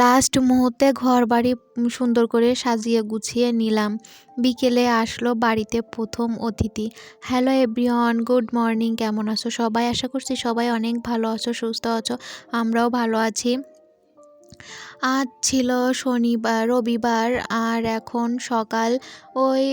Last মুহূর্তে ঘর বাড়ি সুন্দর করে সাজিয়ে গুছিয়ে নিলাম। বিকেলে আসলো বাড়িতে প্রথম অতিথি। হ্যালো এভরিওয়ান, গুড মর্নিং, কেমন আছো সবাই? আশা করছি সবাই অনেক ভালো আছো, সুস্থ আছো, আমরাও ভালো আছি। আজ ছিল শনিবার, রবিবার, আর এখন সকাল ওই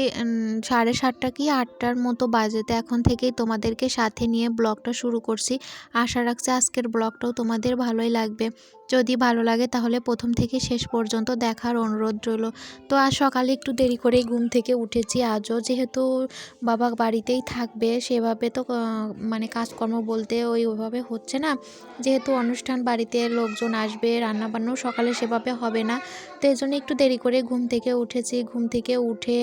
সাড়ে সাতটা কি আটটার মতো বাজেতে এখন থেকেই তোমাদেরকে সাথে নিয়ে ব্লগটা শুরু করছি। আশা রাখছি আজকের ব্লগটাও তোমাদের ভালোই লাগবে। যদি ভালো লাগে তাহলে প্রথম থেকে শেষ পর্যন্ত দেখার অনুরোধ রইল। তো আজ সকালে একটু দেরি করেই ঘুম থেকে উঠেছি। আজও যেহেতু বাবা বাড়িতেই থাকবে, সেভাবে তো মানে কাজকর্ম বলতে ওই ওইভাবে হচ্ছে না। যেহেতু অনুষ্ঠান বাড়িতে লোকজন আসবে, রান্নাবান্নাও সকালে সেভাবে হবে না। তো এই জন্য একটু দেরি করে ঘুম থেকে উঠেছি। ঘুম থেকে উঠে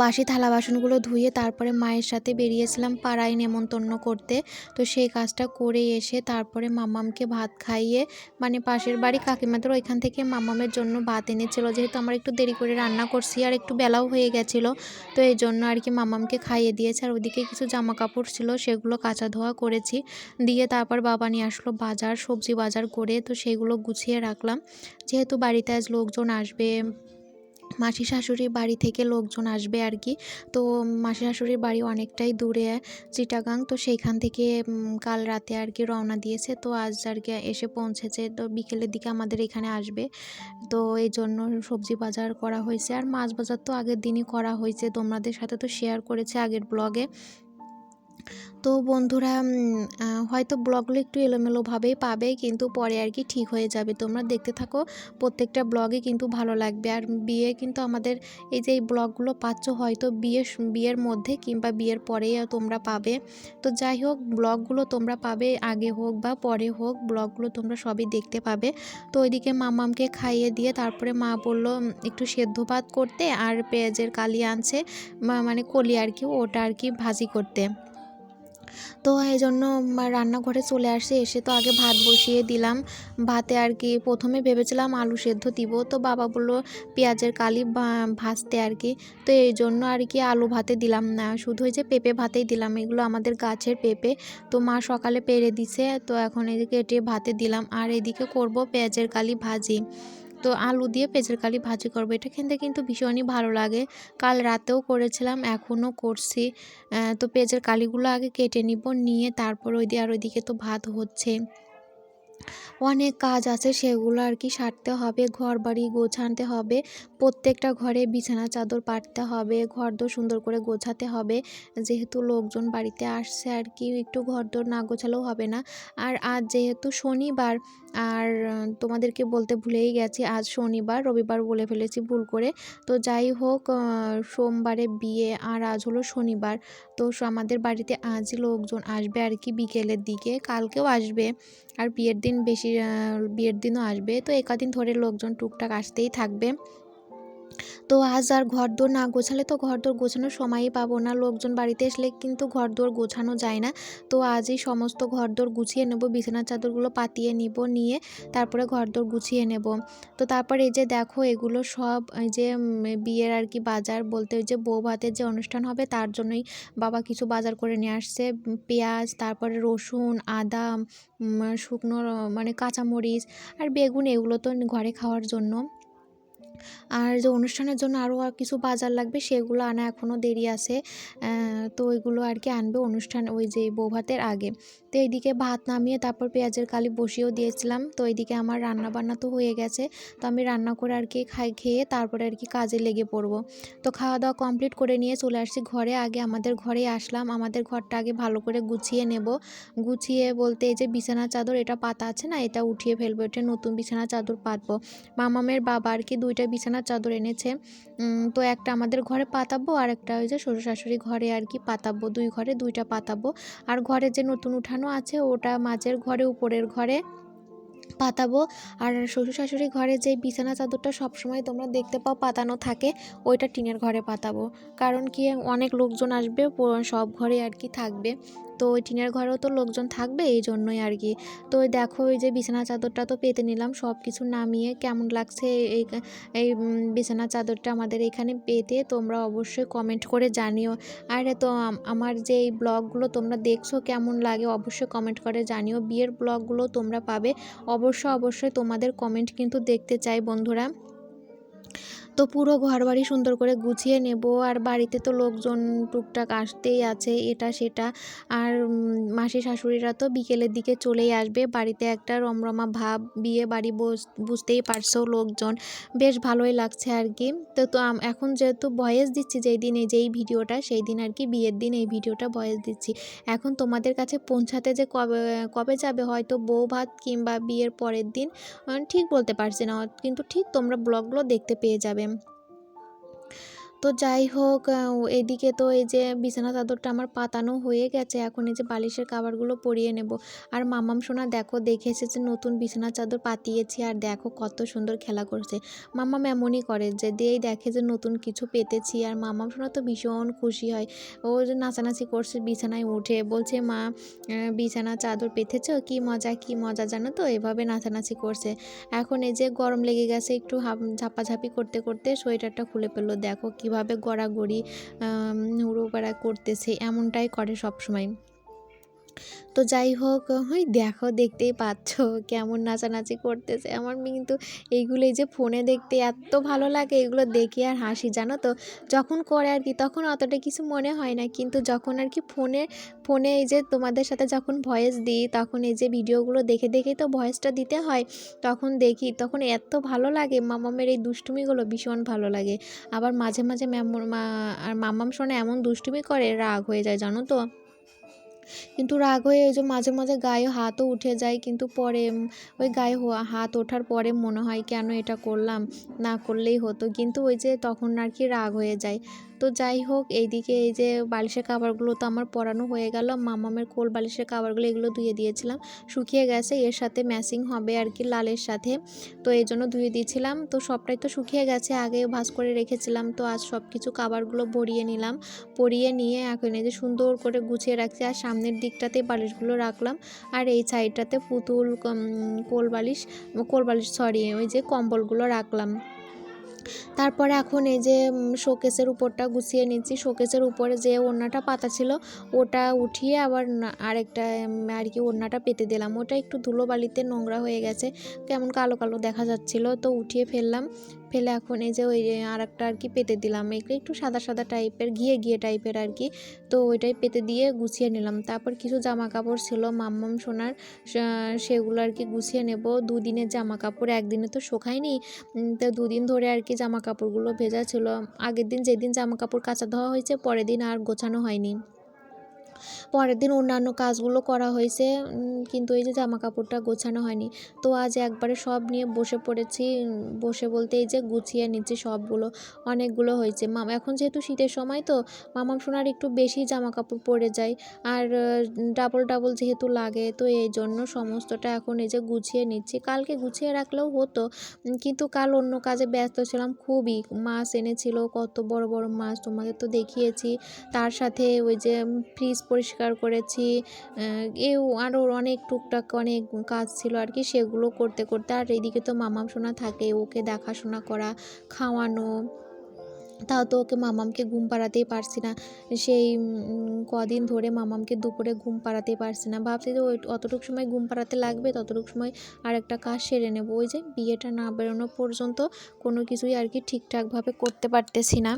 বাসি থালা বাসনগুলো ধুয়ে তারপরে মায়ের সাথে বেরিয়েছিলাম পাড়ায় নেমন্তন্ন করতে। তো সেই কাজটা করে এসে তারপরে মামামকে ভাত খাইয়ে মানে পাশের বাড়ি কাকিমাদের ওইখান থেকে মামামের জন্য ভাত এনেছিল। যেহেতু আমরা একটু দেরি করে রান্না করছি আর একটু বেলাও হয়ে গেছিল, তো এই জন্য আর কি মামামকে খাইয়ে দিয়েছে। আর ওদিকে কিছু জামা কাপড় ছিল, সেগুলো কাঁচা ধোয়া করেছি। দিয়ে তারপর বাবা নিয়ে আসলো বাজার, সবজি বাজার করে, তো সেগুলো গুছিয়ে রাখলাম। যেহেতু বাড়িতে আজ লোকজন আসবে মাসি শাশুড়ির বাড়ি থেকে লোকজন আসবে আর কি। তো মাসি শাশুড়ির বাড়ি অনেকটাই দূরে, চিটাগাং। তো সেইখান থেকে কাল রাতে আর কি রওনা দিয়েছে। তো আজ আর কি এসে পৌঁছেছে। তো বিকেলের দিকে আমাদের এখানে আসবে। তো এই জন্য সবজি বাজার করা হয়েছে। আর মাছ বাজার তো আগের দিনই করা হয়েছে। তোমাদের সাথে তো শেয়ার করেছে আগের ব্লগে তো বন্ধুরা হয়তো ব্লগগুলো একটু এলোমেলোভাবেই পাবে, কিন্তু পরে আর কি ঠিক হয়ে যাবে। তোমরা দেখতে থাকো, প্রত্যেকটা ব্লগে কিন্তু ভালো লাগবে। আর বিয়ে কিন্তু আমাদের এই যে এই ব্লগগুলো পাচ্ছ, হয়তো বিয়ে বিয়ের মধ্যে কিংবা বিয়ের পরেই তোমরা পাবে। তো যাই হোক, ব্লগগুলো তোমরা পাবে আগে হোক বা পরে হোক, ব্লগগুলো তোমরা সবই দেখতে পাবে। তো ওইদিকে মামামকে খাইয়ে দিয়ে তারপরে মা বলল একটু সেদ্ধ ভাত করতে আর পেঁয়াজের কালি আনছে মানে কলি আর কি, ওটা আর কি ভাজি করতে। তো এই জন্য রান্নাঘরে চলে আসে, এসে তো আগে ভাত বসিয়ে দিলাম। ভাতে আর কি প্রথমে ভেবেছিলাম আলু সেদ্ধ দিব, তো বাবা বলল পেঁয়াজের কালি ভাজতে আর কি। তো এই জন্য আর কি আলু ভাতে দিলাম না, শুধু ওই যে পেঁপে ভাতেই দিলাম, এগুলো আমাদের গাছের পেঁপে। তো মা সকালে পেরে দিছে, তো এখন এদিকে এটি ভাতে দিলাম। আর এদিকে করব পেঁয়াজের কালি ভাজি। তো আলু দিয়ে পেঁচের কালি ভাজি করব। এটা খেতে কিন্তু ভীষণই ভালো লাগে। কাল রাতেও করেছিলাম, এখনও করছি। তো পেঁচের কালিগুলো আগে কেটে নিব, নিয়ে তারপর ওই দিয়ে আর ওইদিকে তো ভাত হচ্ছে। অনেক কাজ আছে, সেগুলো আর কি সারতে হবে ঘর বাড়ি গোছাতে হবে, প্রত্যেকটা ঘরে বিছানা, চাদর পাততে হবে ঘর দোর সুন্দর করে গোছাতে হবে, যেহেতু লোকজন বাড়িতে আসছে আর কি, একটু ঘর দোর না গোছালেও হবে না। আর আজ যেহেতু শনিবার, আর তোমাদেরকে বলতে ভুলেই গেছি, আজ শনিবার, রবিবার বলে ফেলেছি ভুল করে, তো যাই হোক সোমবারে বিয়ে আর আজ হলো শনিবার, তো আমাদের বাড়িতে আজই লোকজন আসবে আর কি বিকেলের দিকে, কালকেও আসবে, আর বিয়ের দিন বেশি বিয়ের দিনও আসবে। তো একাদিন ধরে লোকজন টুকটাক আসতেই থাকবে। তো আজ আর ঘর ঘরদোর না গোছালে তো ঘরদোর গোছানোর সময়ই পাবো না। লোকজন বাড়িতে আসলে কিন্তু ঘর ঘরদোর গোছানো যায় না। তো আজই সমস্ত ঘরদোর গুছিয়ে নেব বিছানার চাদরগুলো পাতিয়ে নিব, নিয়ে তারপরে ঘরদোর গুছিয়ে নেব। তো তারপর এই যে দেখো এগুলো সব এই যে বিয়ের আর কি বাজার বলতে ওই যে বউ ভাতের যে অনুষ্ঠান হবে তার জন্যই বাবা কিছু বাজার করে নিয়ে আসছে। পেঁয়াজ, তারপরে রসুন, আদা শুকনো মানে কাঁচামরিচ আর বেগুন এগুলো তো ঘরে খাওয়ার জন্য। আর যে অনুষ্ঠানের জন্য আরও কিছু বাজার লাগবে, সেগুলো আনা এখনও দেরি আছে। তো ওইগুলো আর কি আনবে অনুষ্ঠান ওই যে বৌভাতের আগে। তো এইদিকে ভাত নামিয়ে তারপর পেঁয়াজের কালি বসিয়েও দিয়েছিলাম। তো এইদিকে আমার রান্না বান্না তো হয়ে গেছে। তো আমি রান্না করে আর কি খাই, খেয়ে তারপরে আর কি কাজে লেগে পড়ব। তো খাওয়া দাওয়া কমপ্লিট করে নিয়ে চলে আসছি ঘরে। আগে আমাদের ঘরে আসলাম। আমাদের ঘরটা আগে ভালো করে গুছিয়ে নেব। গুছিয়ে বলতে এই যে বিছানা চাদর, এটা পাতা আছে না? এটা উঠিয়ে ফেলব। এটা নতুন বিছানা চাদর পাতবো। মামামের বাবা আর কি দুইটা বিছানার চাদর এনেছে। তো একটা আমাদের ঘরে পাতাবো, আর একটা ওই যে শ্বশুর শাশুড়ি ঘরে আর কি পাতাবো। দুই ঘরে দুইটা পাতাবো। আর ঘরে যে নতুন উঠানো আছে, ওটা মাঝের ঘরে, উপরের ঘরে পাতাবো। আর শ্বশুর শাশুড়ি ঘরে যে বিছানা চাদরটা সবসময় তোমরা দেখতে পাও পাতানো থাকে, ওইটা টিনের ঘরে পাতাবো। কারণ কি, অনেক লোকজন আসবে সব ঘরে আর কি থাকবে। তো ওই টিনের ঘরেও তো লোকজন থাকবে এই জন্যই আর কি। তো দেখো ওই যে বিছানা চাদরটা তো পেতে নিলাম সব কিছু নামিয়ে কেমন লাগছে এই এই বিছানা চাদরটা আমাদের এখানে পেতে তোমরা অবশ্যই কমেন্ট করে জানিও। আর তো আমার যে এই ব্লগগুলো তোমরা দেখছ কেমন লাগে অবশ্যই কমেন্ট করে জানিও। বিয়ের ব্লগগুলো তোমরা পাবে অবশ্যই অবশ্যই তোমাদের কমেন্ট কিন্তু দেখতে চাই বন্ধুরা। তো পুরো ঘর বাড়ি সুন্দর করে গুছিয়ে নেব। আর বাড়িতে তো লোকজন টুকটাক আসতেই আছে, এটা সেটা। আর মাসি শাশুড়িরা তো বিকেলের দিকে চলেই আসবে। বাড়িতে একটা রমরমা ভাব, বিয়ে বাড়ি বুঝতেই পারছ লোকজন। বেশ ভালোই লাগছে আর কি। তো তো এখন যেহেতু ভয়েস দিচ্ছি যেই দিন এই যেই ভিডিওটা, সেই দিন আর কি বিয়ের দিন এই ভিডিওটা ভয়েস দিচ্ছি। এখন তোমাদের কাছে পৌঁছাতে যে কবে কবে যাবে? হয়তো বউ ভাত কিংবা বিয়ের পরের দিন ঠিক বলতে পারছি না। কিন্তু ঠিক তোমরা ব্লগগুলো দেখতে পেয়ে যাবে। Problem তো যাই হোক এদিকে তো এই যে বিছানা চাদরটা আমার পাতানো হয়ে গেছে, এখন এই যে বালিশের কাভারগুলো পরিয়ে নেব। আর মামাম সোনা, দেখো দেখে এসেছে নতুন বিছানা চাদর পাতিয়েছি, আর দেখো কত সুন্দর খেলা করছে। মামাম এমনই করে, যে দিয়েই দেখে যে নতুন কিছু পেতেছি, আর মামাম সোনা তো ভীষণ খুশি হয়। ও যে নাচানাচি করছে বিছানায় উঠে, বলছে, মা বিছানা চাদর পেতেছ? কি মজা কি মজা, জানো তো, এভাবে নাচানাচি করছে। এখন এই যে গরম লেগে গেছে, একটু ঝাপাঝাপি করতে করতে সোয়েটারটা খুলে ফেলল, দেখো কীভাবে গড়াগড়ি হুড়ো পাড়া করতেছে এমনটাই করে সবসময়। তো যাই হোক, ওই দেখো, দেখতেই পাচ্ছ কেমন নাচানাচি করতেছে। আমার কিন্তু এইগুলো এই যে ফোনে দেখতে এত ভালো লাগে এগুলো দেখি আর হাসি, জানো তো? যখন করে আর কি, তখন অতটা কিছু মনে হয় না। কিন্তু যখন আর কি ফোনে ফোনে এই যে তোমাদের সাথে যখন ভয়েস দিই, তখন এই যে ভিডিওগুলো দেখে দেখে তো ভয়েসটা দিতে হয়। তখন দেখি, তখন এত ভালো লাগে, মামামের এই দুষ্টুমিগুলো ভীষণ ভালো লাগে। আবার মাঝে মাঝে ম্যাম আর মামাম শোনে এমন দুষ্টুমি করে, রাগ হয়ে যায়, জানো তো? কিন্তু রাগ হয়ে ওই যে মাঝে মাঝে গায়ে হাতও উঠে যায়, কিন্তু পরে ওই গায়ে হাত ওঠার পরে মনে হয় কেন এটা করলাম, না করলেই হতো। কিন্তু ওই যে তখন আর কি রাগ হয়ে যায়। তো যাই হোক, এইদিকে এই যে বালিশের কাভারগুলো তো আমার পরানো হয়ে গেল। মামামের কোল বালিশের কাভারগুলো এগুলো ধুয়ে দিয়েছিলাম। শুকিয়ে গেছে, এর সাথে ম্যাচিং হবে আর কি লালের সাথে। তো এই জন্য ধুয়ে দিয়েছিলাম। তো সবটাই তো শুকিয়ে গেছে, আগে ভাঁজ করে রেখেছিলাম। তো আজ সব কিছু কাভারগুলো ভরিয়ে নিলাম। পরিয়ে নিয়ে এখন এই যে সুন্দর করে গুছিয়ে রাখছি। আর সামনের দিকটাতে বালিশগুলো রাখলাম। আর এই সাইডটাতে পুতুল কোল বালিশ কোল বালিশ সরি ওই যে কম্বলগুলো রাখলাম। তারপরে এখন এই যে শোকেসের উপরটা গুছিয়ে নিচ্ছি। শোকেসের উপরে যে ওড়নাটা পাতা ছিল, ওটা উঠিয়ে আবার আরেকটা আর কি ওড়নাটা পেতে দিলাম। ওটা একটু ধুলোবালিতে নোংরা হয়ে গেছে, কেমন কালো কালো দেখা যাচ্ছিল, তো উঠিয়ে ফেললাম। ফেলে এখন এই যে ওই আর একটা আর কি পেতে দিলাম। এগুলো একটু সাদা সাদা টাইপের, ঘিয়ে ঘিয়ে টাইপের আর কি। তো ওইটাই পেতে দিয়ে গুছিয়ে নিলাম। তারপর কিছু জামা কাপড় ছিল, মাম্মাম সোনার সেগুলো আর কি গুছিয়ে নেব। দুদিনের জামা কাপড় একদিনে তো শোকায়নি। তো দুদিন ধরে আর কি জামা কাপড়গুলো ভেজা ছিল। আগের দিন যেদিন জামা কাপড় কাচা ধোয়া হয়েছে, পরের দিন আর গোছানো হয়নি। পরের দিন অন্যান্য কাজগুলো করা হয়েছে কিন্তু এই যে জামা কাপড়টা গোছানো হয়নি। তো আজ একবারে সব নিয়ে বসে পড়েছি, বসে বলতে এই যে গুছিয়ে নিচ্ছি সবগুলো, অনেকগুলো হয়েছে। মামা, এখন যেহেতু শীতের সময় তো, মামাম সোনার একটু বেশি জামা কাপড় পরে যায়, আর ডাবল ডাবল যেহেতু লাগে, তো এই জন্য সমস্তটা এখন এই যে গুছিয়ে নিচ্ছি। কালকে গুছিয়ে রাখলেও হতো কিন্তু কাল অন্য কাজে ব্যস্ত ছিলাম খুবই। মাছ এনেছিল, কত বড় বড় মাছ তোমাদের তো দেখিয়েছি। তার সাথে ওই যে ফ্রিজ পরিষ্কার করেছি এও আরও অনেক টুকটাক অনেক কাজ ছিল আর কি, সেগুলো করতে করতে আর এদিকে তো মামাম সোনা থাকে, ওকে দেখাশোনা করা, খাওয়ানো তাও তো ওকে মামামকে ঘুম পাড়াতেই পারছি না, সেই কদিন ধরে মামামকে দুপুরে ঘুম পাড়াতেই পারছি না, ভাবছি যে ওই অতটুকু সময় ঘুম পাড়াতে লাগবে, ততটুকু সময় আর একটা কাজ সেরে নেব, ওই যে বিয়েটা না বেরোনো পর্যন্ত কোনো কিছুই আর কি ঠিকঠাকভাবে করতে পারতেছি না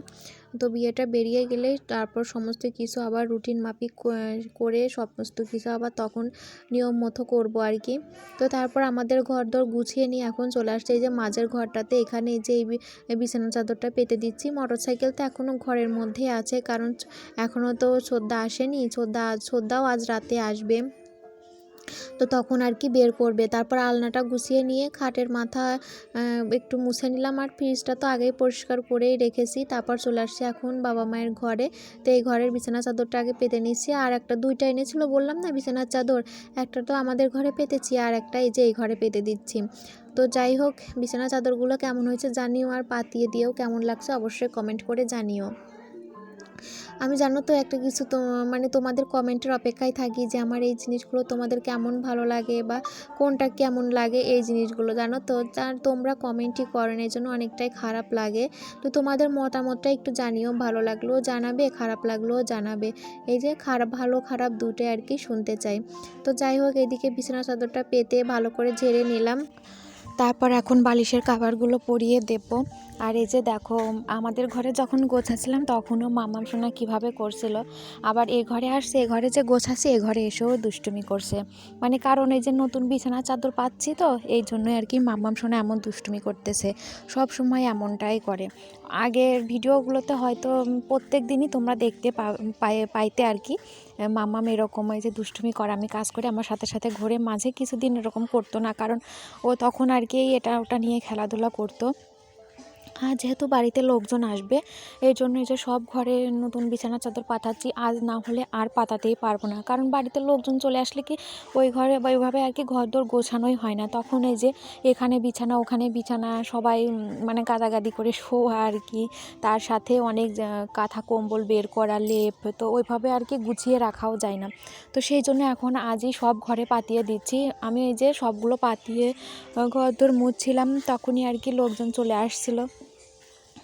তো বিয়েটা বেরিয়ে গেলে তারপর সমস্ত কিছু আবার রুটিন মাফিক করে সমস্ত কিছু আবার তখন নিয়ম মতো করব আর কি। তো তারপর আমাদের ঘর দর গুছিয়ে নিয়ে এখন চলে আসছে। এই যে মাঝের ঘরটাতে এখানে যে এই বিছানা চাদরটা পেতে দিচ্ছি। মোটর সাইকেল তো এখনও ঘরের মধ্যে আছে। কারণ এখনও তো শ্রদ্ধা আসেনি। শ্রদ্ধা, শ্রদ্ধাও আজ রাতে আসবে। তো তখন আর কি বের করবে। তারপর আলনাটা গুছিয়ে নিয়ে খাটের মাথা একটু মুছে নিলাম আর ফ্রিজটা তো আগেই পরিষ্কার করেই রেখেছি। তারপর চলে আসছি এখন বাবা মায়ের ঘরে। তো এই ঘরের বিছানা চাদরটা আগে পেতে নিচ্ছি আর একটা দুইটা এনেছিল, বললাম না বিছানার চাদর? একটা তো আমাদের ঘরে পেতেছি আর একটা এই যে এই ঘরে পেতে দিচ্ছি। তো যাই হোক বিছানা চাদরগুলো কেমন হয়েছে জানিও আর পাতিয়ে দিয়েও কেমন লাগছে অবশ্যই কমেন্ট করে জানিও। আমি জানো তো একটা কিছু তো মানে তোমাদের কমেন্টের অপেক্ষায় থাকি যে আমার এই জিনিসগুলো তোমাদের কেমন ভালো লাগে বা কোনটা কেমন লাগে এই জিনিসগুলো, জানো তো? আর তোমরা কমেন্টই করেন এই জন্য অনেকটাই খারাপ লাগে। তো তোমাদের মতামতটা একটু জানিও, ভালো লাগলেও জানাবে, খারাপ লাগলেও জানাবে। এই যে খারাপ ভালো, খারাপ দুটোই আর কি শুনতে চাই। তো যাই হোক, এদিকে বিছানা চাদরটা পেতে ভালো করে ঝেড়ে নিলাম। তারপর এখন বালিশের কাভারগুলো পরিয়ে দেব। আর এই যে দেখো, আমাদের ঘরে যখন গোছাচ্ছিলাম তখনও মামাম সোনা কীভাবে করছিল। আবার এ ঘরে আসছে, এ ঘরে যে গোছাচ্ছে, এ ঘরে এসেও দুষ্টুমি করছে। মানে কারণ এই যে নতুন বিছানা চাদর পাচ্ছি তো, এই জন্যই আর কি মামাম সোনা এমন দুষ্টুমি করতেছে। সব সময় এমনটাই করে। আগের ভিডিওগুলোতে হয়তো প্রত্যেক দিনই তোমরা দেখতে পাইতে আর কি। মামাম এরকম হয় যে দুষ্টুমি করে, আমি কাজ করে আমার সাথে সাথে ঘোরে মাঝে কিছুদিন এরকম করতো না। কারণ ও তখন আর কি এটা ওটা নিয়ে খেলাধুলা করতো। আর যেহেতু বাড়িতে লোকজন আসবে এই জন্য যে সব ঘরে নতুন বিছানা চাদর পাতাচ্ছি আজ না হলে আর পাতাতেই পারব না। কারণ বাড়িতে লোকজন চলে আসলে কি ওই ঘরে বা ওইভাবে আর কি ঘর দোর গোছানোই হয় না। তখন এই যে এখানে বিছানা ওখানে বিছানা সবাই মানে গাদাগাদি করে শোয়া আর কি। তার সাথে অনেক কাঁথা কম্বল বের করা লেপ তো ওইভাবে আর কি গুছিয়ে রাখাও যায় না। তো সেই জন্য এখন আজই সব ঘরে পাতিয়ে দিচ্ছি। আমি এই যে সবগুলো পাতিয়ে আহ, ঘর দোর মুছছিলাম তখনই আর কি লোকজন চলে আসছিল।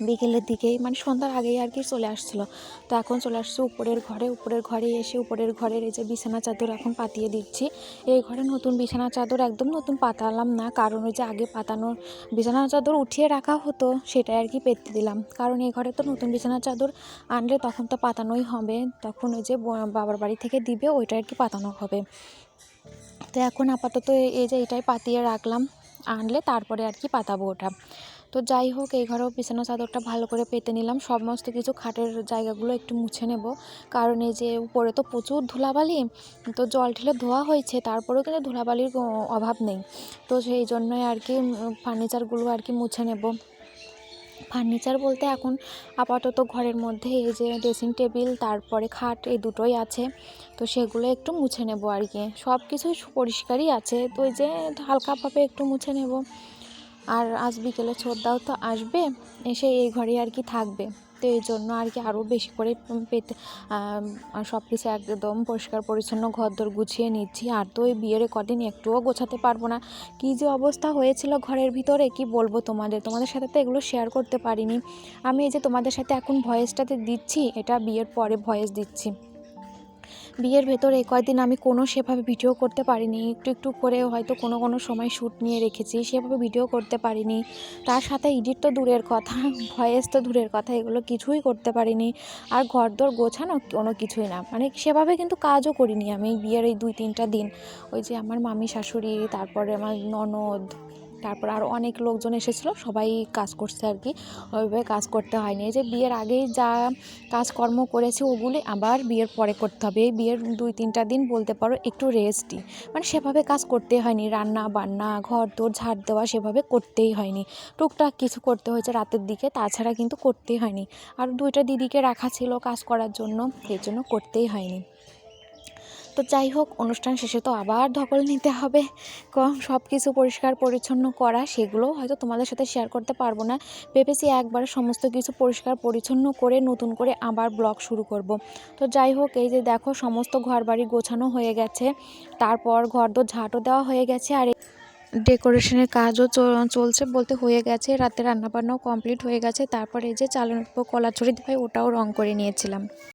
বিকেলের দিকেই মানে সন্ধ্যার আগেই আর কি চলে আসছিল। তো এখন চলে আসছে উপরের ঘরে। উপরের ঘরে এসে উপরের ঘরের এই যে বিছানা চাদর এখন পাতিয়ে দিচ্ছি। এই ঘরে নতুন বিছানা চাদর, একদম নতুন পাতালাম না। কারণ ওই যে আগে পাতানোর বিছানা চাদর উঠিয়ে রাখা হতো, সেটাই আর কি পেতে দিলাম। কারণ এই ঘরে তো নতুন বিছানা চাদর আনলে তখন তো পাতানোই হবে। তখন ওই যে বাবার বাড়ি থেকে দিবে ওইটা আর কি পাতানো হবে। তো এখন আপাতত এই- যে এটাই পাতিয়ে রাখলাম। আনলে তারপরে আর কি পাতাবো ওটা। তো যাই হোক, এই ঘরেও বিছানা চাদরটা ভালো করে পেতে নিলাম। সমস্ত কিছু খাটের জায়গাগুলো একটু মুছে নেব। কারণ এই যে উপরে তো প্রচুর ধুলাবালি, তো জল ঢেলে ধোয়া হয়েছে, তারপরেও কিন্তু ধুলাবালির অভাব নেই। তো সেই জন্যই আর কি ফার্নিচারগুলো আর কি মুছে নেব। ফার্নিচার বলতে এখন আপাতত ঘরের মধ্যে এই যে ড্রেসিং টেবিল, তারপরে খাট, এই দুটোই আছে। তো সেগুলো একটু মুছে নেব আর কি। সব কিছুই পরিষ্কারই আছে। তো ওই যে হালকাভাবে একটু মুছে নেব। আর আজ বিকেলে ছোটদাও তো আসবে, এসে এই ঘরে আর কি থাকবে। তো এই জন্য আর কি আরও বেশি করে পেতে সব কিছু একদম পরিষ্কার পরিচ্ছন্ন ঘরদোর গুছিয়ে নিচ্ছি। আর তো ওই বিয়ের কদিন একটুও গোছাতে পারব না। কী যে অবস্থা হয়েছিল ঘরের ভিতরে, কি বলব তোমাদের? তোমাদের সাথে তো এগুলো শেয়ার করতে পারিনি। আমি এই যে তোমাদের সাথে এখন ভয়েসটাতে দিচ্ছি, এটা বিয়ের পরে ভয়েস দিচ্ছি। বিয়ের ভেতরে এই কয়দিন আমি কোনো সেভাবে ভিডিও করতে পারিনি। একটু একটু করে হয়তো কোনো কোনো সময় শ্যুট নিয়ে রেখেছি, সেভাবে ভিডিও করতে পারিনি। তার সাথে এডিট তো দূরের কথা ভয়েস তো দূরের কথা, এগুলো কিছুই করতে পারিনি। আর ঘরদোর গোছানো কোনো কিছুই না। মানে সেভাবে কিন্তু কাজও করিনি আমি বিয়ের এই দুই তিনটা দিন। ওই যে আমার মামি শাশুড়ি, তারপরে আমার ননদ তারপর আরও অনেক লোকজন এসেছিল, সবাই কাজ করছে আর কি। ওইভাবে কাজ করতে হয়নি। যে বিয়ের আগেই যা কাজকর্ম করেছি, ওগুলি আবার বিয়ের পরে করতে হবে। এই বিয়ের দুই তিনটা দিন বলতে পারো একটু রেস্টই। মানে সেভাবে কাজ করতে হয়নি। রান্না বান্না, ঘর তোর ঝাড় দেওয়া সেভাবে করতেই হয়নি। টুকটাক কিছু করতে হয়েছে রাতের দিকে, তাছাড়া কিন্তু করতেই হয়নি। আর দুইটা দিদিকে রাখা ছিল কাজ করার জন্য সেই জন্য করতেই হয়নি। তো যাই হোক, অনুষ্ঠান শেষে তো আবার ধকল নিতে হবে। কম সব কিছু পরিষ্কার পরিচ্ছন্ন করা, সেগুলো হয়তো তোমাদের সাথে শেয়ার করতে পারব না। ভেবেছি একবার সমস্ত কিছু পরিষ্কার পরিচ্ছন্ন করে, নতুন করে আবার ব্লগ শুরু করব। তো যাই হোক, এই যে দেখো, সমস্ত ঘর বাড়ি গোছানো হয়ে গেছে। তারপর ঘর দোর ঝাঁটও দেওয়া হয়ে গেছে, আর ডেকোরেশনের কাজও চলছে বলতে হয়ে গেছে। রাতে রান্নাবান্নাও কমপ্লিট হয়ে গেছে। তারপরে এই যে চালানোর কলা ছড়ি দিয়ে ওটাও রং করে নিয়েছিলাম।